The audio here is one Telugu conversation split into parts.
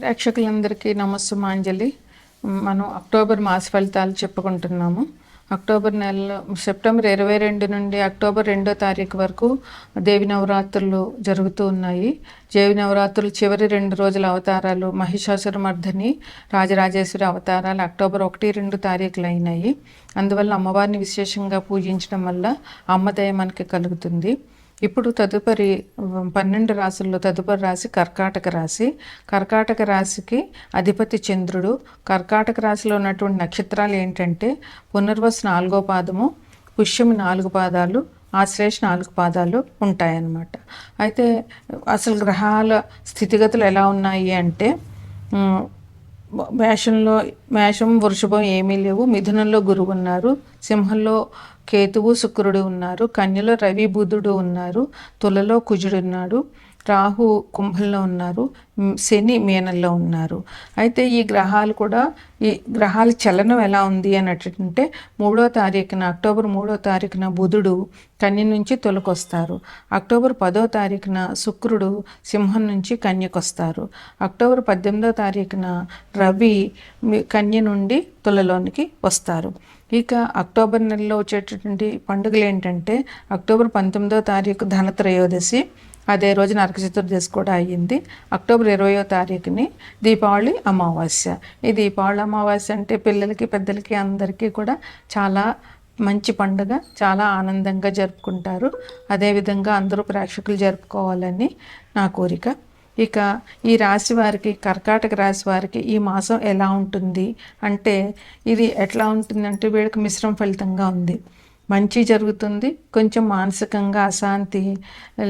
ప్రేక్షకులందరికీ నమస్సుమాంజలి. మనం అక్టోబర్ మాస ఫలితాలు చెప్పుకుంటున్నాము. అక్టోబర్ నెలలో సెప్టెంబర్ ఇరవై రెండు నుండి అక్టోబర్ రెండో తారీఖు వరకు దేవి నవరాత్రులు జరుగుతూ ఉన్నాయి. దేవి నవరాత్రులు చివరి రెండు రోజుల అవతారాలు మహిషాసురమర్ధని రాజరాజేశ్వరి అవతారాలు అక్టోబర్ ఒకటి రెండు తారీఖులు అయినాయి అందువల్ల అమ్మవారిని విశేషంగా పూజించడం వల్ల అమ్మదయ మనకి కలుగుతుంది. ఇప్పుడు తదుపరి పన్నెండు రాసుల్లో తదుపరి రాశి కర్కాటక రాశి. కర్కాటక రాశికి అధిపతి చంద్రుడు. కర్కాటక రాశిలో ఉన్నటువంటి నక్షత్రాలు ఏంటంటే పునర్వసు నాలుగో పాదము పుష్యమి నాలుగు పాదాలు ఆశ్లేష నాలుగు పాదాలు ఉంటాయన్నమాట. అయితే అసలు గ్రహాల స్థితిగతులు ఎలా ఉన్నాయి అంటే మేషంలో మేషం వృషభం ఏమీ లేవు. మిథునంలో గురువు ఉన్నారు. సింహంలో కేతువు శుక్రుడు ఉన్నారు. కన్యలో రవి బుధుడు ఉన్నారు. తులలో కుజుడున్నాడు రాహు కుంభంలో ఉన్నారు శని మీనంలో ఉన్నారు. అయితే ఈ గ్రహాలు కూడా ఈ గ్రహాల చలనం ఎలా ఉంది అన్నట్టుంటే మూడో తారీఖున అక్టోబర్ మూడో తారీఖున బుధుడు కన్య నుంచి తొలకొస్తారు. అక్టోబర్ పదో తారీఖున శుక్రుడు సింహం నుంచి కన్యకొస్తారు. అక్టోబర్ పద్దెనిమిదో తారీఖున రవి కన్య నుండి తులలోనికి వస్తారు. ఇక అక్టోబర్ నెలలో వచ్చేటటువంటి పండుగలు ఏంటంటే అక్టోబర్ పంతొమ్మిదో తారీఖు ధనత్రయోదశి అదే రోజు నరక చతుర్దశి కూడా అయ్యింది. అక్టోబర్ ఇరవయో తారీఖుని దీపావళి అమావాస్య. ఈ దీపావళి అమావాస్య అంటే పిల్లలకి పెద్దలకి అందరికీ కూడా చాలా మంచి పండుగ చాలా ఆనందంగా జరుపుకుంటారు. అదేవిధంగా అందరూ ప్రేక్షకులు జరుపుకోవాలని నా కోరిక. ఇక ఈ రాశి వారికి కర్కాటక రాశి వారికి ఈ మాసం ఎలా ఉంటుంది? అంటే ఇది ఎట్లా ఉంటుందంటే వీళ్ళకి మిశ్రమ ఫలితంగా ఉంది. మంచి జరుగుతుంది. కొంచెం మానసికంగా అశాంతి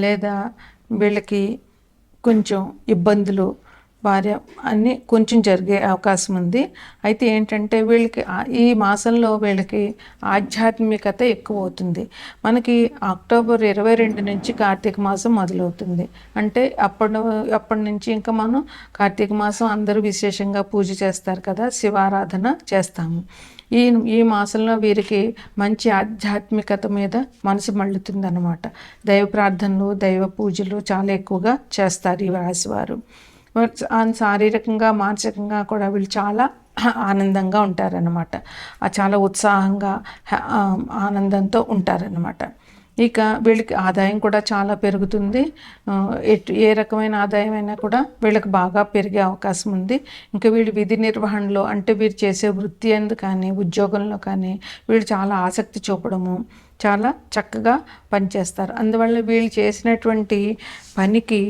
లేదా వీళ్ళకి కొంచెం ఇబ్బందులు భార్య అన్నీ కొంచెం జరిగే అవకాశం ఉంది. అయితే ఏంటంటే వీళ్ళకి ఈ మాసంలో వీళ్ళకి ఆధ్యాత్మికత ఎక్కువ అవుతుంది మనకి అక్టోబర్ ఇరవై రెండు నుంచి కార్తీక మాసం మొదలవుతుంది. అంటే అప్పటి అప్పటి నుంచి ఇంకా మనం కార్తీక మాసం అందరూ విశేషంగా పూజ చేస్తారు కదా శివారాధన చేస్తాము. ఈ ఈ మాసంలో వీరికి మంచి ఆధ్యాత్మికత మీద మనసు మళ్ళుతుంది అనమాట దైవ ప్రార్థనలు దైవ పూజలు చాలా ఎక్కువగా చేస్తారు ఈ రాశివారు. శారీరకంగా మానసికంగా కూడా వీళ్ళు చాలా ఆనందంగా ఉంటారనమాట చాలా ఉత్సాహంగా ఆనందంతో ఉంటారన్నమాట. ఇక వీళ్ళకి ఆదాయం కూడా చాలా పెరుగుతుంది. ఎటు ఏ రకమైన ఆదాయం అయినా కూడా వీళ్ళకి బాగా పెరిగే అవకాశం ఉంది. ఇంకా వీళ్ళు విధి నిర్వహణలో అంటే వీరు చేసే వృత్తి ఎందు కానీ ఉద్యోగంలో కానీ వీళ్ళు చాలా ఆసక్తి చూపడము చాలా చక్కగా పనిచేస్తారు. అందువల్ల వీళ్ళు చేసినటువంటి పనికి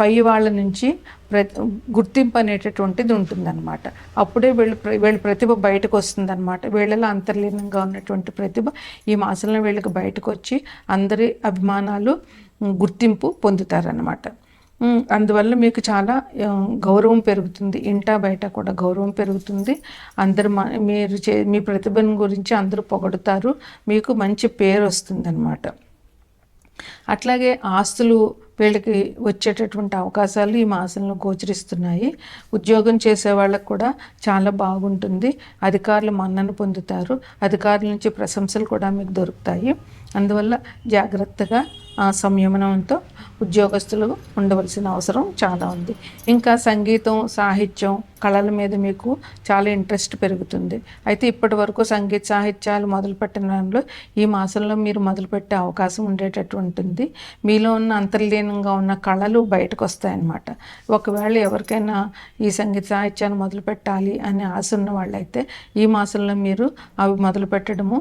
పై వాళ్ళ నుంచి ప్రతి గుర్తింపు అనేటటువంటిది ఉంటుందన్నమాట. అప్పుడే వీళ్ళు ప్ర- వీళ్ళ ప్రతిభ బయటకు వస్తుందన్నమాట. వీళ్ళలో అంతర్లీనంగా ఉన్నటువంటి ప్రతిభ ఈ మాసంలో వీళ్ళకి బయటకు వచ్చి అందరి అభిమానాలు గుర్తింపు పొందుతారన్నమాట. అందువల్ల మీకు చాలా గౌరవం పెరుగుతుంది. ఇంటా బయట కూడా గౌరవం పెరుగుతుంది. అందరు మీరు చే మీ ప్రతిభను గురించి అందరూ పొగడుతారు. మీకు మంచి పేరు వస్తుందన్నమాట. అట్లాగే ఆస్తులు వీళ్ళకి వచ్చేటటువంటి అవకాశాలు ఈ మాసంలో గోచరిస్తున్నాయి. ఉద్యోగం చేసే వాళ్ళకు కూడా చాలా బాగుంటుంది. అధికారులు మన్నన పొందుతారు. అధికారుల నుంచి ప్రశంసలు కూడా మీకు దొరుకుతాయి. అందువల్ల జాగ్రత్తగా సంయమనంతో ఉద్యోగస్తులు ఉండవలసిన అవసరం చాలా ఉంది. ఇంకా సంగీతం సాహిత్యం కళల మీద మీకు చాలా ఇంట్రెస్ట్ పెరుగుతుంది. అయితే ఇప్పటి వరకు సంగీత సాహిత్యాలు మొదలుపెట్టిన దానిలో ఈ మాసంలో మీరు మొదలుపెట్టే అవకాశం ఉండేటట్టు ఉంటుంది. మీలో ఉన్న అంతర్లీనంగా ఉన్న కళలు బయటకు వస్తాయన్నమాట. ఒకవేళ ఎవరికైనా ఈ సంగీత సాహిత్యాన్ని మొదలుపెట్టాలి అనే ఆశ ఉన్న వాళ్ళైతే ఈ మాసంలో మీరు అవి మొదలుపెట్టడము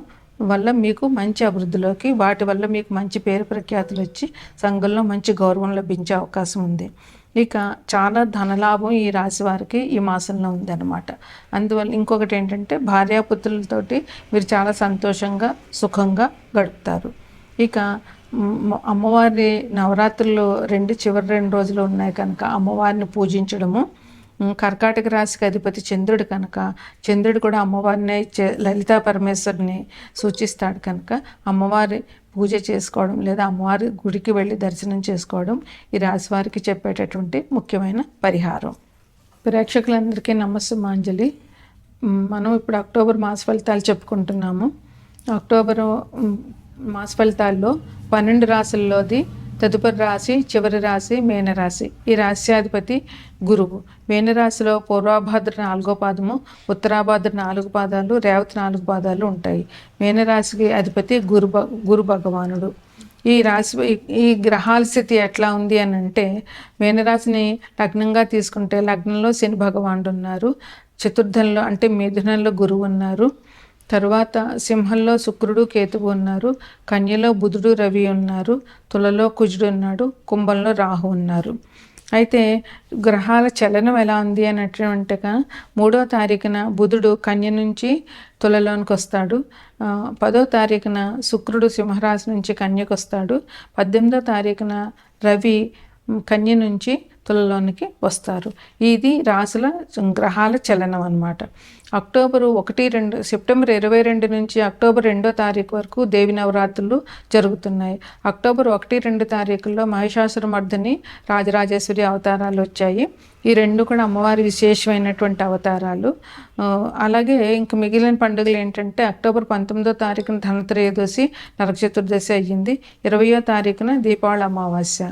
వల్ల మీకు మంచి అభివృద్ధిలోకి వాటి వల్ల మీకు మంచి పేరు ప్రఖ్యాతులు వచ్చి సంఘంలో మంచి గౌరవం లభించే అవకాశం ఉంది. ఇక చాలా ధనలాభం ఈ రాశి వారికి ఈ మాసంలో ఉందన్నమాట. అందువల్ల ఇంకొకటి ఏంటంటే భార్యాపుత్రులతోటి మీరు చాలా సంతోషంగా సుఖంగా గడుపుతారు. ఇక అమ్మవారి నవరాత్రులు రెండు చివరి రెండు రోజులు ఉన్నాయి కనుక అమ్మవారిని పూజించడము కర్కాటక రాశికి అధిపతి చంద్రుడు కనుక చంద్రుడు కూడా అమ్మవారిని చే- లలితా పరమేశ్వరిని సూచిస్తాడు కనుక అమ్మవారి పూజ చేసుకోవడం లేదా అమ్మవారి గుడికి వెళ్ళి దర్శనం చేసుకోవడం ఈ రాశి వారికి చెప్పేటటువంటి ముఖ్యమైన పరిహారం. ప్రేక్షకులందరికీ నమస్మాంజలి మనం ఇప్పుడు అక్టోబర్ మాస ఫలితాలు చెప్పుకుంటున్నాము. అక్టోబర్ మాస ఫలితాల్లో పన్నెండు రాసుల్లోది తదుపరి రాశి చివరి రాశి మేనరాశి. ఈ రాశ్యాధిపతి గురువు. మేనరాశిలో పూర్వాభాద్ర నాలుగో పాదము ఉత్తరాభాద్ర నాలుగు పాదాలు రేవతి నాలుగు పాదాలు ఉంటాయి. మేనరాశికి అధిపతి గురు గురు భగవానుడు. ఈ రాశి ఈ గ్రహాల స్థితి ఎట్లా ఉంది అని అంటే మీనరాశిని లగ్నంగా తీసుకుంటే లగ్నంలో శని భగవానుడు ఉన్నారు. చతుర్థంలో అంటే మిథునంలో గురువు ఉన్నారు. తరువాత సింహంలో శుక్రుడు కేతువు ఉన్నారు. కన్యలో బుధుడు రవి ఉన్నారు. తులలో కుజుడు ఉన్నాడు. కుంభంలో రాహు ఉన్నారు. అయితే గ్రహాల చలనం ఎలా ఉంది అన్నట్టుగా మూడో తారీఖున బుధుడు కన్య నుంచి తులలోనికి వస్తాడు. పదో తారీఖున శుక్రుడు సింహరాశి నుంచి కన్యకు వస్తాడు. పద్దెనిమిదో తారీఖున రవి కన్య నుంచి తులలోనికి వస్తారు. ఇది రాసుల గ్రహాల చలనం అనమాట అక్టోబరు ఒకటి రెండు సెప్టెంబర్ ఇరవై రెండు నుంచి అక్టోబర్ రెండో తారీఖు వరకు దేవి నవరాత్రులు జరుగుతున్నాయి. అక్టోబర్ ఒకటి రెండు తారీఖుల్లో మహిషాసురమర్దని రాజరాజేశ్వరి అవతారాలు వచ్చాయి. ఈ రెండు కూడా అమ్మవారి విశేషమైనటువంటి అవతారాలు. అలాగే ఇంక మిగిలిన పండుగలు ఏంటంటే అక్టోబర్ పంతొమ్మిదో తారీఖున ధనత్రయోదశి నరక చతుర్దశి అయ్యింది. ఇరవయో తారీఖున దీపావళి అమావాస్య.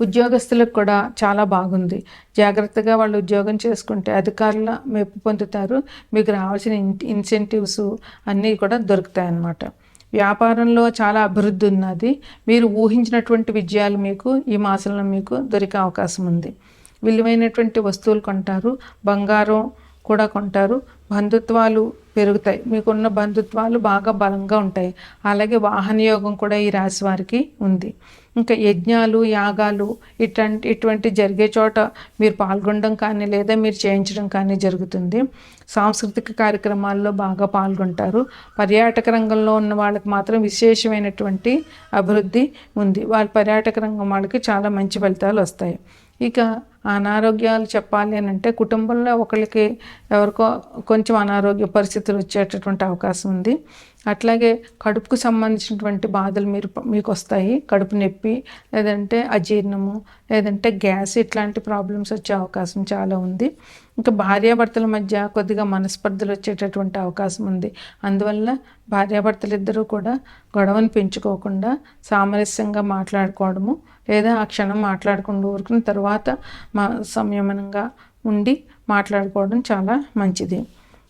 ఉద్యోగస్తులకు కూడా చాలా బాగుంది. జాగ్రత్తగా వాళ్ళు ఉద్యోగం చేసుకుంటే అధికారుల మెప్పు పొందుతారు. మీకు రావాల్సిన ఇన్సెంటివ్స్ అన్నీ కూడా దొరుకుతాయి అన్నమాట వ్యాపారంలో చాలా అభివృద్ధి ఉన్నది. మీరు ఊహించినటువంటి విజయాలు మీకు ఈ మాసంలో మీకు దొరికే అవకాశం ఉంది. విలువైనటువంటి వస్తువులు కొంటారు. బంగారం కూడా కొంటారు. బంధుత్వాలు పెరుగుతాయి. మీకున్న బంధుత్వాలు బాగా బలంగా ఉంటాయి. అలాగే వాహన యోగం కూడా ఈ రాశి వారికి ఉంది. ఇంకా యజ్ఞాలు యాగాలు ఇట్లాంటి ఇటువంటి జరిగే చోట మీరు పాల్గొనడం కానీ లేదా మీరు చేయించడం కానీ జరుగుతుంది. సాంస్కృతిక కార్యక్రమాల్లో బాగా పాల్గొంటారు. పర్యాటక రంగంలో ఉన్న వాళ్ళకి మాత్రం విశేషమైనటువంటి అభివృద్ధి ఉంది. వాళ్ళ పర్యాటక రంగం వాళ్ళకి చాలా మంచి ఫలితాలు వస్తాయి. ఇక అనారోగ్యాలు చెప్పాలి అని అంటే కుటుంబంలో ఒకరికి ఎవరికో కొంచెం అనారోగ్య పరిస్థితులు వచ్చేటటువంటి అవకాశం ఉంది. అట్లాగే కడుపుకు సంబంధించినటువంటి బాధలు మీరు మీకు వస్తాయి. కడుపు నొప్పి లేదంటే అజీర్ణము లేదంటే గ్యాస్ ఇట్లాంటి ప్రాబ్లమ్స్ వచ్చే అవకాశం చాలా ఉంది. ఇంకా భార్యాభర్తల మధ్య కొద్దిగా మనస్పర్ధలు వచ్చేటటువంటి అవకాశం ఉంది. అందువల్ల భార్యాభర్తలు ఇద్దరూ కూడా గొడవను పెంచుకోకుండా సామరస్యంగా మాట్లాడుకోవడము లేదా ఆ క్షణం మాట్లాడకుండా ఊరుకున్న తర్వాత మా సంయమనంగా ఉండి మాట్లాడుకోవడం చాలా మంచిది.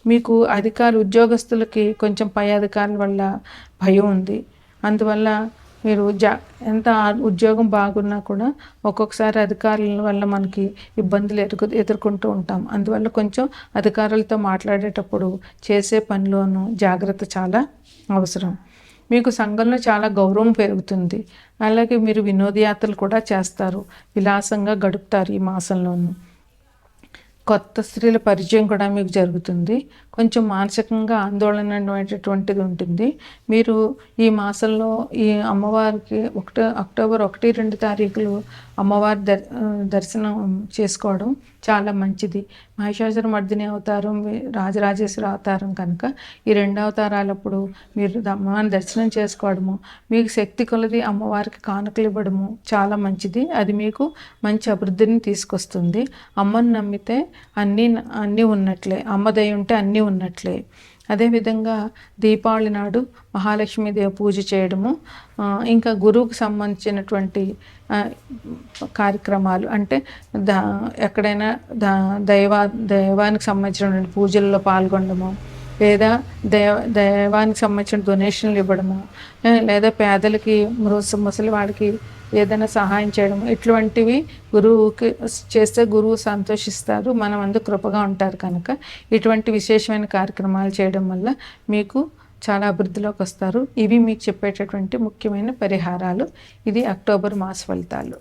మీకు అధికారు ఉద్యోగస్తులకి కొంచెం పై అధికారుల వల్ల భయం ఉంది. అందువల్ల మీరు జా ఎంత ఉద్యోగం బాగున్నా కూడా ఒక్కొక్కసారి అధికారుల వల్ల మనకి ఇబ్బందులు ఎదుర్కొ ఎదుర్కొంటూ ఉంటాం. అందువల్ల కొంచెం అధికారులతో మాట్లాడేటప్పుడు చేసే పనిలోనూ జాగ్రత్త చాలా అవసరం. మీకు సంఘంలో చాలా గౌరవం పెరుగుతుంది. అలాగే మీరు వినోదయాత్రలు కూడా చేస్తారు. విలాసంగా గడుపుతారు ఈ మాసంలోనూ. కొత్త స్త్రీల పరిచయం కూడా మీకు జరుగుతుంది. కొంచెం మానసికంగా ఆందోళన అనేటటువంటిది ఉంటుంది. మీరు ఈ మాసంలో ఈ అమ్మవారికి ఒకటి అక్టోబర్ ఒకటి రెండు తారీఖులు అమ్మవారి దర్ దర్శనం చేసుకోవడం చాలా మంచిది. మహిషాసుర మర్దిని అవతారం రాజరాజేశ్వర అవతారం కనుక ఈ రెండు అవతారాలప్పుడు మీరు అమ్మవారిని దర్శనం చేసుకోవడము మీకు శక్తి కొలది అమ్మవారికి కానుకలు ఇవ్వడము చాలా మంచిది. అది మీకు మంచి అభివృద్ధిని తీసుకొస్తుంది. అమ్మని నమ్మితే అన్నీ అన్నీ ఉన్నట్లే. అమ్మదయ ఉంటే అన్నీ ఉన్నట్లే. అదేవిధంగా దీపావళి నాడు మహాలక్ష్మీదేవి పూజ చేయడము ఇంకా గురువుకు సంబంధించినటువంటి కార్యక్రమాలు అంటే దా ఎక్కడైనా దా దైవా దైవానికి సంబంధించినటువంటి పూజల్లో పాల్గొనడము లేదా దైవ దైవానికి సంబంధించిన డొనేషన్లు ఇవ్వడము లేదా పేదలకి ముసలి వాడికి ఏదైనా సహాయం చేయడం ఇటువంటివి గురువుకి చేస్తే గురువు సంతోషిస్తారు మనం అందరూ కృపగా ఉంటారు కనుక. ఇటువంటి విశేషమైన కార్యక్రమాలు చేయడం వల్ల మీకు చాలా అభివృద్ధిలోకి వస్తారు. ఇవి మీకు చెప్పేటటువంటి ముఖ్యమైన పరిహారాలు. ఇది అక్టోబర్ మాస ఫలితాలు.